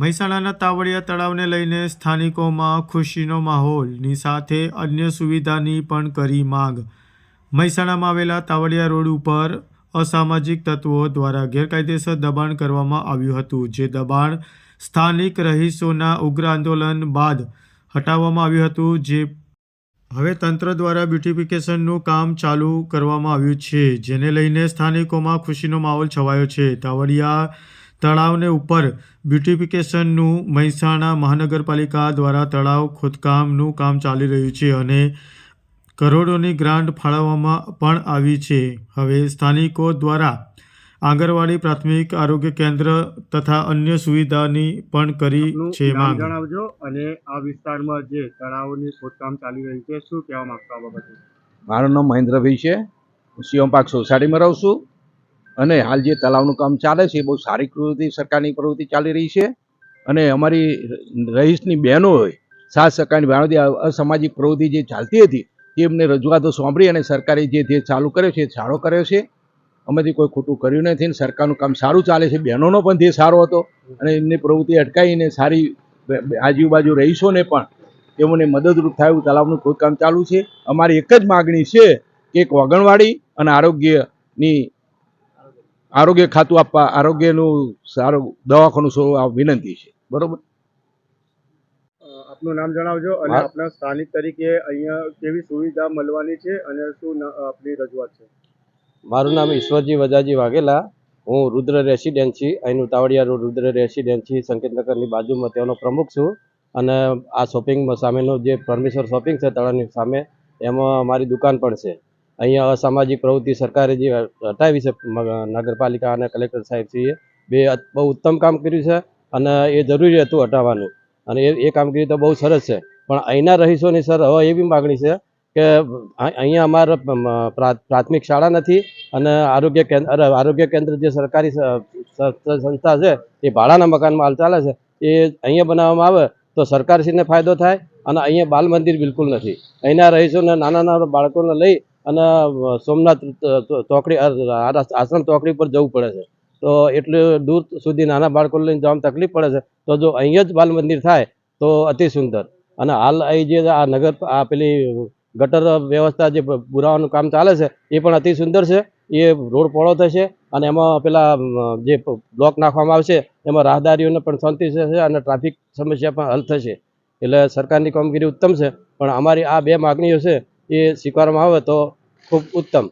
મહેસાણાના તાવડિયા તળાવને લઈને સ્થાનિકોમાં ખુશીનો માહોલની સાથે અન્ય સુવિધાની પણ કરી માંગ. મહેસાણામાં આવેલા તાવડિયા રોડ ઉપર અસામાજિક તત્વો દ્વારા ગેરકાયદેસર દબાણ કરવામાં આવ્યું હતું, જે દબાણ સ્થાનિક રહીશોના ઉગ્ર આંદોલન બાદ હટાવવામાં આવ્યું હતું, જે હવે તંત્ર દ્વારા બ્યુટિફિકેશનનું કામ ચાલુ કરવામાં આવ્યું છે, જેને લઈને સ્થાનિકોમાં ખુશીનો માહોલ છવાયો છે. તાવડિયા તળાવને ઉપર બ્યુટિફિકેશનનું મહેસાણા મહાનગરપાલિકા દ્વારા તળાવ ખોદકામનું કામ ચાલી રહ્યું છે અને કરોડોની ગ્રાન્ટ ફાળવવામાં પણ આવી છે. હવે સ્થાનિકો દ્વારા આંગણવાડી પ્રાથમિક આરોગ્ય કેન્દ્ર તથા અન્ય સુવિધાની પણ કરી છે માંગ. જણાવજો અને આ વિસ્તારમાં જે તળાવની ખોદકામ ચાલી રહી છે શું કહેવા માંગતા આ બાબતે? મારું નામ મહેન્દ્રભાઈ છે. હું શિવમ પાક સોસાયટીમાં રહું છું. અને હાલ જે તળાવનું કામ ચાલે છે એ બહુ સારી પ્રવૃત્તિ, સરકારની પ્રવૃત્તિ ચાલી રહી છે. અને અમારી રહીશની બહેનો હોય સાત સરકારની બહેનો અસામાજિક પ્રવૃત્તિ જે ચાલતી હતી તે એમને રજૂઆતો સાંભળી અને સરકારે જે ધ્યેય ચાલુ કર્યો છે, એ સારો કર્યો છે. અમેથી કોઈ ખોટું કર્યું નથી અને સરકારનું કામ સારું ચાલે છે. બહેનોનો પણ ધ્યેય સારો હતો અને એમની પ્રવૃત્તિ અટકાવીને સારી આજુબાજુ રહીશોને પણ તેઓને મદદરૂપ થાય એવું તળાવનું ખોદકામ ચાલુ છે. અમારી એક જ માગણી છે કે એક વગણવાડી અને આરોગ્યની આરોગ્ય ખાતું આપવા આરોગ્યનું સારું દવાખાનું શરૂ આ વિનંતી છે. બરોબર? આપનું નામ જણાવજો અને આપના આપણા સ્થાનિક તરીકે અહીંયા કેવી સુવિધા મળવાની છે અને શું આપની રજૂઆત છે? મારું નામ ઈશ્વરજી વજાજી વાઘેલા. હું રુદ્ર રેસિડેન્સી અહીંનું તાવડિયા રોડ રુદ્ર રેસિડેન્સી સંકેતનગરની બાજુમાં તેનો પ્રમુખ છું. અને આ શોપિંગમાં સામેનું જે પરમેશ્વર શોપિંગ છે તળાવની સામે એમાં મારી દુકાન પણ છે. અહીંયા અસામાજિક પ્રવૃત્તિ સરકારે જે હટાવી છે નગરપાલિકા અને કલેક્ટર સાહેબશ્રીએ બે બહુ ઉત્તમ કામ કર્યું છે અને એ જરૂરી હતું હટાવવાનું. અને એ એ કામગીરી તો બહુ સરસ છે. પણ અહીંના રહીશોની સર હવે એવી માગણી છે કે અહીંયા અમારા પ્રાથમિક શાળા નથી અને આરોગ્ય કેન્દ્ર આરોગ્ય કેન્દ્ર જે સરકારી સંસ્થા છે, એ ભાડાના મકાનમાં હાલ ચાલે છે, એ અહીંયા બનાવવામાં આવે તો સરકારશ્રીને ફાયદો થાય અને અહીંયા બાલ મંદિર બિલકુલ નથી. અહીંના રહીશોને નાના નાના બાળકોને લઈ અને સોમનાથ ચોકડી આશ્રમ ચોકડી પર જવું પડે છે. તો એટલું દૂર સુધી નાના બાળકો લઈને જવામાં તકલીફ પડે છે. તો જો અહીંયા જ બાલ મંદિર થાય, તો અતિ સુંદર. અને હાલ અહીં જે આ નગર, આ પેલી ગટર વ્યવસ્થા જે પુરાવાનું કામ ચાલે છે, એ પણ અતિ સુંદર છે. એ રોડ પહોળો થશે અને એમાં પેલા જે બ્લોક નાખવામાં આવશે, એમાં રાહદારીઓને પણ શાંતિ થશે અને ટ્રાફિક સમસ્યા પણ હલ થશે. એટલે સરકારની કામગીરી ઉત્તમ છે. પણ અમારી આ બે માગણીઓ છે એ સ્વીકારવામાં આવે તો ખૂબ ઉત્તમ.